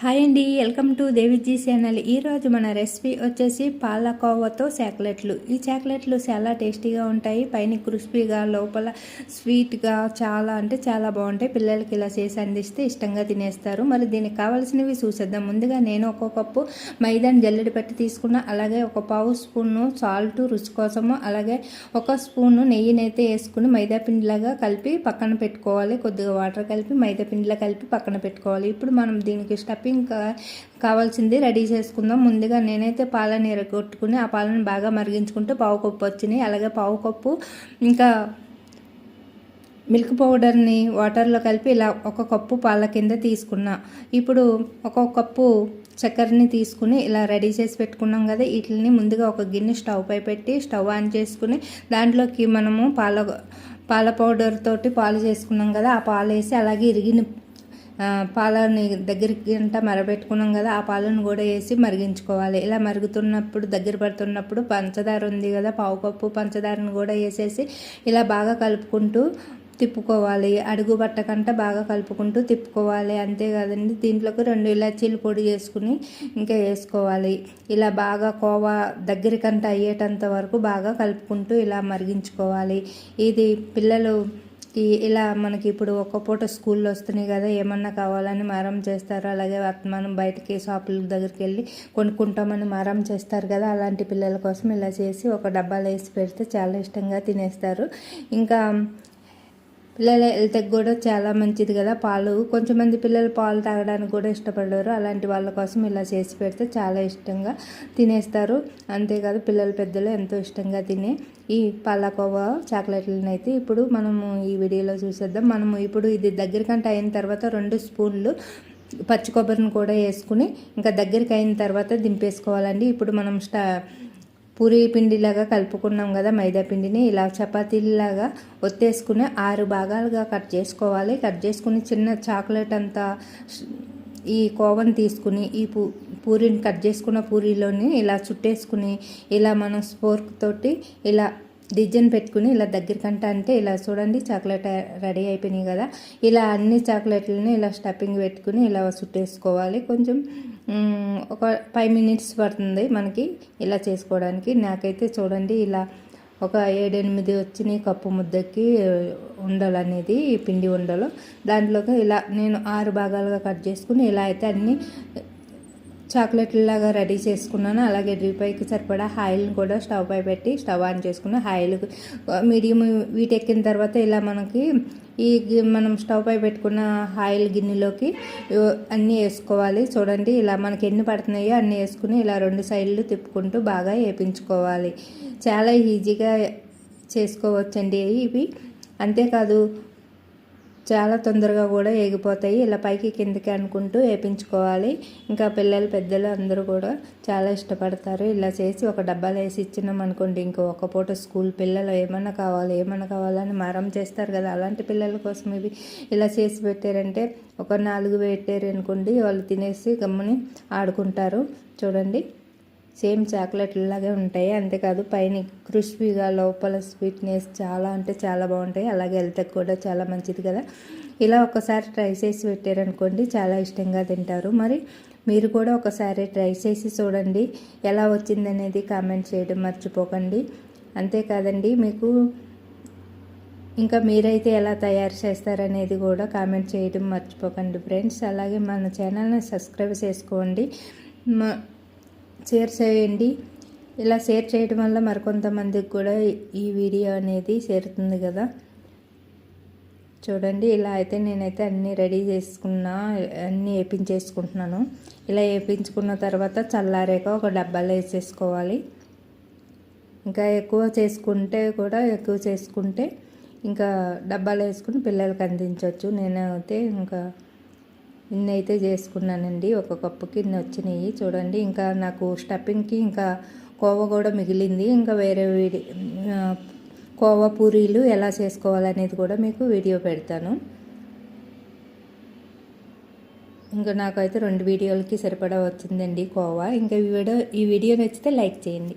Hi అండి welcome to Deviji channel. ఈరోజు మన రెసిపీ వచ్చేసి పాలకోవతో చాక్లెట్లు. ఈ చాక్లెట్లు చాలా టేస్టీగా ఉంటాయి పైన క్రిస్పీగా లోపల స్వీట్గా చాలా అంటే చాలా బాగుంటాయి. పిల్లలకి ఇలా చేసి అందిస్తే ఇష్టంగా తినేస్తారు. మరి దీనికి కావాల్సినవి చూసేద్దాం. ముందుగా నేను ఒక కప్పు మైదాని జల్లెడి పెట్టి తీసుకున్న. అలాగే ఒక పావు స్పూను సాల్ట్ రుచి కోసము. అలాగే ఒక స్పూను నెయ్యినైతే వేసుకుని మైదా పిండిలాగా కలిపి పక్కన పెట్టుకోవాలి. కొద్దిగా వాటర్ కలిపి మైదా పిండిలా కలిపి పక్కన పెట్టుకోవాలి. ఇప్పుడు మనం దీనికి స్టఫ్ ఇంకా కావాల్సింది రెడీ చేసుకుందాం. ముందుగా నేనైతే పాలని ఎరగొట్టుకుని ఆ పాలను బాగా మరిగించుకుంటూ పావు కప్పు వచ్చినాయి. అలాగే పావు కప్పు ఇంకా మిల్క్ పౌడర్ని వాటర్లో కలిపి ఇలా ఒక కప్పు పాల కింద తీసుకున్నా. ఇప్పుడు ఒక కప్పు చక్కెరని తీసుకుని ఇలా రెడీ చేసి పెట్టుకున్నాం కదా వీటిని ముందుగా ఒక గిన్నె స్టవ్ పై పెట్టి స్టవ్ ఆన్ చేసుకుని దాంట్లోకి మనము పాల పాల పౌడర్ తోటి పాలు చేసుకున్నాం కదా ఆ పాలు వేసి అలాగే ఇరిగిన పాలని దగ్గరికి అంట మరబెట్టుకున్నాం కదా ఆ పాలను కూడా వేసి మరిగించుకోవాలి. ఇలా మరుగుతున్నప్పుడు దగ్గర పడుతున్నప్పుడు పంచదార ఉంది కదా పావు కప్పు పంచదారను కూడా వేసేసి ఇలా బాగా కలుపుకుంటూ తిప్పుకోవాలి. అడుగు పట్టకంట బాగా కలుపుకుంటూ తిప్పుకోవాలి. అంతే కదండి దీంట్లోకి రెండు ఇలాచీలు పొడి చేసుకుని ఇంకా వేసుకోవాలి. ఇలా బాగా కోవా దగ్గరికంట అయ్యేటంత వరకు బాగా కలుపుకుంటూ ఇలా మరిగించుకోవాలి. ఇది పిల్లలు ఈ ఇలా మనకి ఇప్పుడు ఒక్క పూట స్కూల్లో వస్తున్నాయి కదా ఏమన్నా కావాలని మారం చేస్తారు. అలాగే మనం బయటకి షాపుల దగ్గరికి వెళ్ళి కొనుక్కుంటామని మారం చేస్తారు కదా అలాంటి పిల్లల కోసం ఇలా చేసి ఒక డబ్బాలో వేసి పెడితే చాలా ఇష్టంగా తినేస్తారు. ఇంకా పిల్లల హెల్త్కి కూడా చాలా మంచిది కదా. పాలు కొంచెంమంది పిల్లలు పాలు తాగడానికి కూడా ఇష్టపడరు. అలాంటి వాళ్ళ కోసం ఇలా చేసి పెడితే చాలా ఇష్టంగా తినేస్తారు. అంతేకాదు పిల్లలు పెద్దలు ఎంతో ఇష్టంగా తినే ఈ పాలకోవా చాక్లెట్లను అయితే ఇప్పుడు మనము ఈ వీడియోలో చూసేద్దాం. మనము ఇప్పుడు ఇది దగ్గరికంటే అయిన తర్వాత రెండు స్పూన్లు పచ్చి కొబ్బరిని కూడా వేసుకుని ఇంకా దగ్గరికి అయిన తర్వాత దింపేసుకోవాలండి. ఇప్పుడు మనం స్టా పూరి పిండిలాగా కలుపుకున్నాం కదా మైదా పిండిని ఇలా చపాతీలాగా ఒత్తేసుకుని ఆరు భాగాలుగా కట్ చేసుకోవాలి. కట్ చేసుకుని చిన్న చాక్లెట్ అంతా ఈ కోవను తీసుకుని ఈ పూ పూరిని కట్ చేసుకున్న పూరిలోని ఇలా చుట్టేసుకుని ఇలా మనం స్పోర్క్ తోటి ఇలా డిజైన్ పెట్టుకుని ఇలా దగ్గరకంట అంటే ఇలా చూడండి చాక్లెట్ రెడీ అయిపోయినాయి కదా. ఇలా అన్ని చాక్లెట్లని ఇలా స్టఫింగ్ పెట్టుకుని ఇలా చుట్టేసుకోవాలి. కొంచెం ఒక ఫైవ్ మినిట్స్ పడుతుంది మనకి ఇలా చేసుకోవడానికి. నాకైతే చూడండి ఇలా ఒక ఏడెనిమిది వచ్చినాయి కప్పు ముద్దకి ఉండలు అనేది పిండి ఉండలు. దాంట్లోకి ఇలా నేను ఆరు భాగాలుగా కట్ చేసుకుని ఇలా అయితే అన్నీ చాక్లెట్లాగా రెడీ చేసుకున్నాను. అలాగే పైకి సరిపడా ఆయిల్ని కూడా స్టవ్ పై పెట్టి స్టవ్ ఆన్ చేసుకుని ఆయిల్ మీడియం వీట్ ఎక్కిన తర్వాత ఇలా మనకి ఈ మనం స్టవ్ పై పెట్టుకున్న ఆయిల్ గిన్నెలోకి అన్నీ వేసుకోవాలి. చూడండి ఇలా మనకి ఎన్ని పడుతున్నాయో అన్నీ వేసుకుని ఇలా రెండు సైడ్లు తిప్పుకుంటూ బాగా వేపించుకోవాలి. చాలా ఈజీగా చేసుకోవచ్చండి ఇవి. అంతేకాదు చాలా తొందరగా కూడా ఎగిపోతాయి ఇలా పైకి కిందకి అనుకుంటూ వేపించుకోవాలి ఇంకా పిల్లలు పెద్దలు అందరూ కూడా చాలా ఇష్టపడతారు. ఇలా చేసి ఒక డబ్బాలో వేసి ఇచ్చినాం అనుకోండి ఇంకో ఒక పూట స్కూల్ పిల్లలు ఏమన్నా కావాలి ఏమన్నా కావాలని మరం చేస్తారు కదా. అలాంటి పిల్లల కోసం ఇవి ఇలా చేసి పెట్టారంటే ఒక నాలుగు పెట్టారు అనుకోండి వాళ్ళు తినేసి గమ్ముని ఆడుకుంటారు. చూడండి. సేమ్ చాక్లెట్లాగే ఉంటాయి. అంతేకాదు పైన క్రిస్పీగా లోపల స్వీట్నెస్ చాలా అంటే చాలా బాగుంటాయి. అలాగే హెల్త్కి కూడా చాలా మంచిది కదా. ఇలా ఒకసారి ట్రై చేసి పెట్టారనుకోండి చాలా ఇష్టంగా తింటారు. మరి మీరు కూడా ఒకసారి ట్రై చేసి చూడండి. ఎలా వచ్చిందనేది కామెంట్ చేయడం మర్చిపోకండి. అంతేకాదండి మీకు ఇంకా మీరైతే ఎలా తయారు చేస్తారనేది కూడా కామెంట్ చేయడం మర్చిపోకండి ఫ్రెండ్స్. అలాగే మన ఛానల్ని సబ్స్క్రైబ్ చేసుకోండి. షేర్ చేయండి. ఇలా షేర్ చేయడం వల్ల మరికొంతమందికి కూడా ఈ వీడియో అనేది చేరుతుంది కదా. చూడండి ఇలా అయితే నేనైతే అన్నీ రెడీ చేసుకున్నా అన్నీ వేపించేసుకుంటున్నాను. ఇలా వేపించుకున్న తర్వాత చల్లారాక ఒక డబ్బాలో వేసేసుకోవాలి. ఇంకా ఎక్కువ చేసుకుంటే కూడా ఎక్కువ చేసుకుంటే ఇంకా డబ్బాలో వేసుకుని పిల్లలకి అందించవచ్చు. నేనైతే ఇంకా ఇన్ని అయితే చేసుకున్నానండి. ఒక కప్పుకి ఇన్ని వచ్చినాయి చూడండి ఇంకా నాకు స్టఫింగ్కి ఇంకా కోవ కూడా మిగిలింది. ఇంకా వేరే వీడి కోవ పూరీలు ఎలా చేసుకోవాలనేది కూడా మీకు వీడియో పెడతాను. ఇంకా నాకైతే రెండు వీడియోలకి సరిపడా వచ్చిందండి కోవా. ఇంకా ఈ వీడియో ఈ వీడియో నచ్చితే లైక్ చేయండి.